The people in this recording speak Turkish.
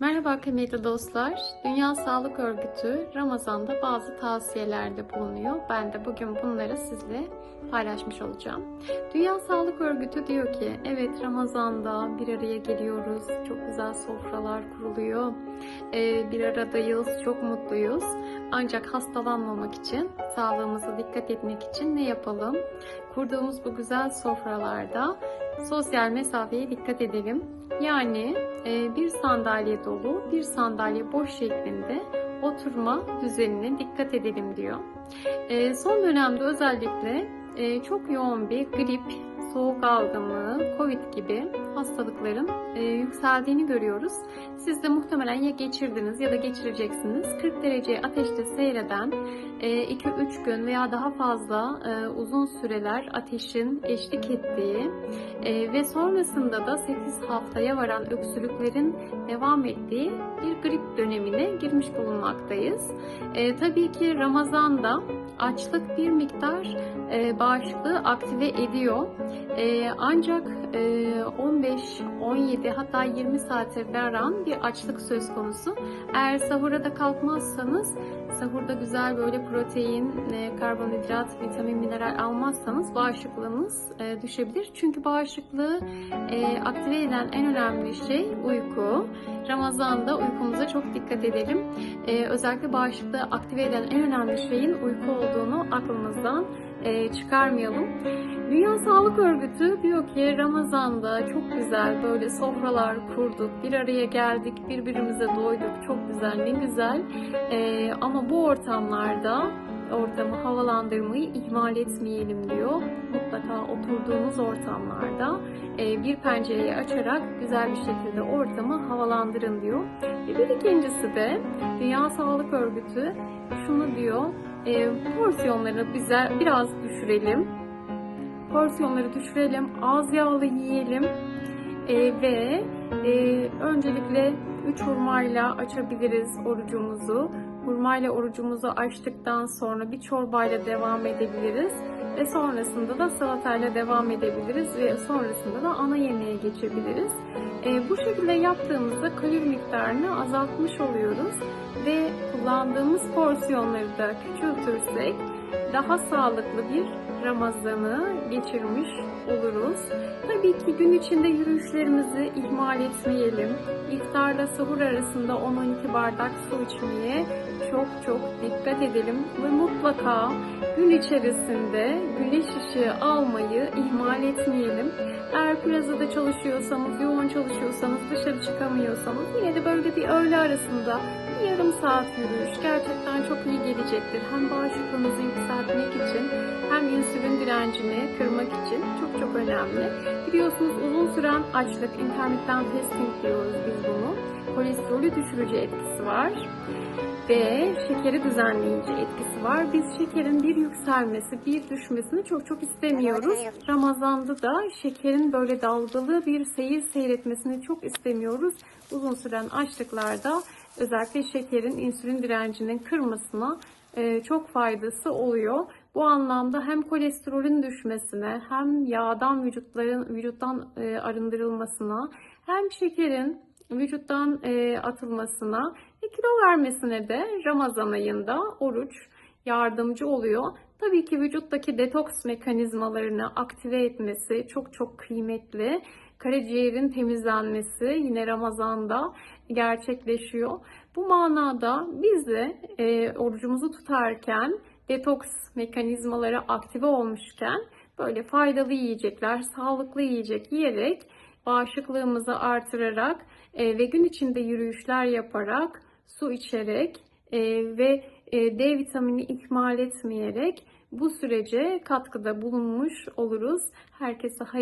Merhaba kıymetli dostlar. Dünya Sağlık Örgütü Ramazan'da bazı tavsiyelerde bulunuyor. Ben de bugün bunları sizle paylaşmış olacağım. Dünya Sağlık Örgütü diyor ki evet Ramazan'da bir araya geliyoruz. Çok güzel sofralar kuruluyor. Ee, bir aradayız, çok mutluyuz. Ancak hastalanmamak için, sağlığımıza dikkat etmek için ne yapalım? Kurduğumuz bu güzel sofralarda sosyal mesafeye dikkat edelim. Yani e, bir sandalye dolu, bir sandalye boş şeklinde oturma düzenine dikkat edelim diyor. E, son dönemde özellikle e, çok yoğun bir grip, soğuk algınlığı, covid gibi hastalıkların e, yükseldiğini görüyoruz. Siz de muhtemelen ya geçirdiniz ya da geçireceksiniz. 40 derece ateşte seyreden 2-3 gün veya daha fazla e, uzun süreler ateşin eşlik ettiği e, ve sonrasında da 8 haftaya varan öksürüklerin devam ettiği bir grip dönemine girmiş bulunmaktayız. E, tabii ki Ramazan'da açlık bir miktar e, bağışıklığı aktive ediyor. E, ancak e, 15-17 hatta 20 saate varan bir açlık söz konusu. Eğer sahura da kalkmazsanız sahurda güzel böyle protein, e, karbonhidrat, vitamin, mineral almazsanız bağışıklığınız e, düşebilir. Çünkü bağışıklığı e, aktive eden en önemli şey uyku. Ramazan'da uykumuza çok dikkat edelim. E, özellikle bağışıklığı aktive eden en önemli şeyin uyku olduğunu aklımızdan e, çıkarmayalım. Dünya Sağlık Örgütü diyor ki Ramazan'da çok güzel böyle sofralar kurduk, bir araya geldik, birbirimize doyduk, çok güzel, ne güzel. E, ama bu ortamlarda ortamı havalandırmayı ihmal etmeyelim diyor. Mutlaka oturduğunuz ortamlarda e, bir pencereyi açarak güzel bir şekilde ortamı havalandırın diyor. Ve bir ikincisi de Dünya Sağlık Örgütü şunu diyor, e, porsiyonları bize biraz düşürelim. Porsiyonları düşürelim, az yağlı yiyelim e, ve e, öncelikle 3 hurmayla açabiliriz orucumuzu. Hurmayla orucumuzu açtıktan sonra bir çorbayla devam edebiliriz ve sonrasında da salatayla devam edebiliriz ve sonrasında da ana yemeğe geçebiliriz. E, bu şekilde yaptığımızda kalori miktarını azaltmış oluyoruz ve kullandığımız porsiyonları da küçültürsek daha sağlıklı bir Ramazan'ı geçirmiş oluruz. Tabii ki gün içinde yürüyüşlerimizi ihmal etmeyelim. İftarla sahur arasında 10-12 bardak su içmeye çok çok dikkat edelim ve mutlaka gün içerisinde güneş ışığı almayı ihmal etmeyelim. Eğer plazada çalışıyorsanız, yoğun çalışıyorsanız, dışarı çıkamıyorsanız yine de böyle bir öğle arasında bir yarım saat yürüyüş gerçekten çok iyi gelecektir. Hem bağışıklığınızı yükseltmek için hem insülin direncini kırmak için çok çok önemli. Biliyorsunuz uzun süren açlık, intermittent fasting diyoruz biz bunu. Kolesterolü düşürücü etkisi var ve şekeri düzenleyici etkisi var. Biz şekerin bir yükselmesi, bir düşmesini çok çok istemiyoruz. Ramazan'da da şekerin böyle dalgalı bir seyir seyretmesini çok istemiyoruz. Uzun süren açlıklarda özellikle şekerin insülin direncinin kırmasına e, çok faydası oluyor. Bu anlamda hem kolesterolün düşmesine hem yağdan vücutların vücuttan e, arındırılmasına hem şekerin vücuttan e, atılmasına ve kilo vermesine de Ramazan ayında oruç yardımcı oluyor. Tabii ki vücuttaki detoks mekanizmalarını aktive etmesi çok çok kıymetli. Karaciğerin temizlenmesi yine Ramazan'da gerçekleşiyor. Bu manada biz de e, orucumuzu tutarken detoks mekanizmaları aktive olmuşken böyle faydalı yiyecekler, sağlıklı yiyecek yiyerek bağışıklığımızı artırarak e, ve gün içinde yürüyüşler yaparak, su içerek e, ve e, D vitamini ihmal etmeyerek bu sürece katkıda bulunmuş oluruz. Herkese hayırlı